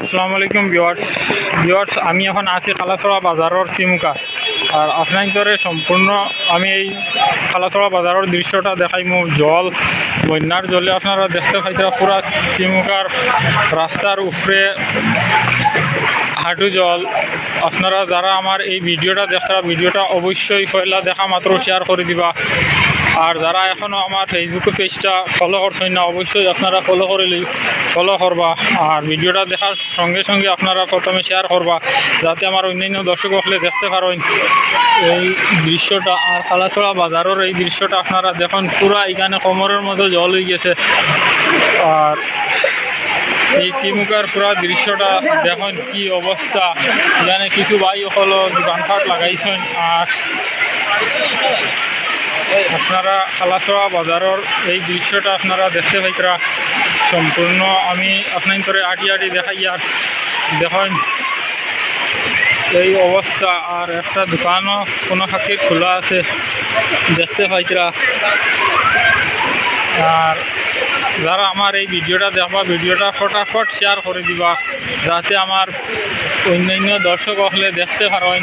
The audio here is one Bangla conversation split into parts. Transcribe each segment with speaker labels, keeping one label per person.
Speaker 1: আসসালামু আলাইকুম। ভিওয়ার্স ভিওয়ার্স আমি এখন আছি খালাছড়া বাজারের চিমুকা আর আপনার সম্পূর্ণ আমি এই খালাছড়া বাজারের দৃশ্যটা দেখাইমু জল, বন্যার জলে। আপনারা দেখতে পাইতে পুরা চিমুকার রাস্তার উপরে হাঁটু জল। আপনারা যারা আমার এই ভিডিওটা দেখতারা, ভিডিওটা অবশ্যই পয়লা দেখা মাত্র শেয়ার করে দিবা। আর যারা এখনও আমার ফেসবুক পেজটা ফলো করছেন না, অবশ্যই আপনারা ফলো করে ফলো করবা। আর ভিডিওটা দেখার সঙ্গে সঙ্গে আপনারা প্রথমে শেয়ার করবা, যাতে আমার অন্যান্য দর্শক হলে দেখতে পারেন। এই দৃশ্যটা আর খালাছড়া বাজারের এই দৃশ্যটা আপনারা দেখুন, পুরা এখানে কোমরের মতো জল হয়ে গেছে। আর এই তিমুকার পুরা দৃশ্যটা দেখুন, কি অবস্থা। এখানে কিছু ভাই হলো দোকানপাট লাগাইছেন, আর আপনারা খালাছড়া বাজারের এই দৃশ্যটা আপনারা দেখতে পাইকরা। সম্পূর্ণ আমি আপনার আটি আটি দেখাই আর দেখুন এই অবস্থা আর একটা দোকানও কোনো খাতির খোলা আছে, দেখতে পাইতরা আর যারা আমার এই ভিডিওটা দেখবা, ভিডিওটা ফটাফট শেয়ার করে দিবা, যাতে আমার অন্যান্য দর্শক হলে দেখতে পারেন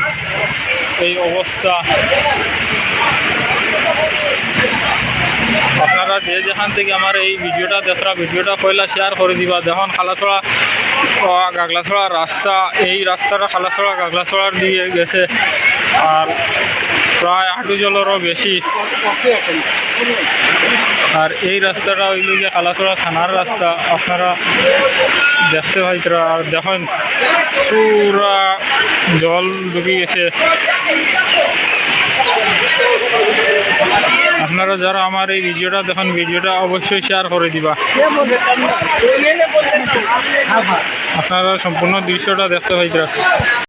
Speaker 1: এই অবস্থা। যেখান থেকে আমার এই ভিডিওটা দেখরা ভিডিওটা পয়লা শেয়ার করে দিবা। দেখুন খালাছড়া গাগলাছড়া রাস্তা, এই রাস্তাটা খালাছড়া গাগলাছড়ার দিয়ে গেছে। আর প্রায় হাঁটু জলেরও বেশি। আর এই রাস্তাটা হইল যে কালাচড়া থানার রাস্তা। আপনারা দেখতে পাইতরা আর দেখেন, পুরা জল ঢুকে গেছে। আপনারা যারা আমার এই ভিডিওটা দেখেন, ভিডিওটা অবশ্যই শেয়ার করে দিবা। আপনারা সম্পূর্ণ দৃশ্যটা দেখতে পাইতরা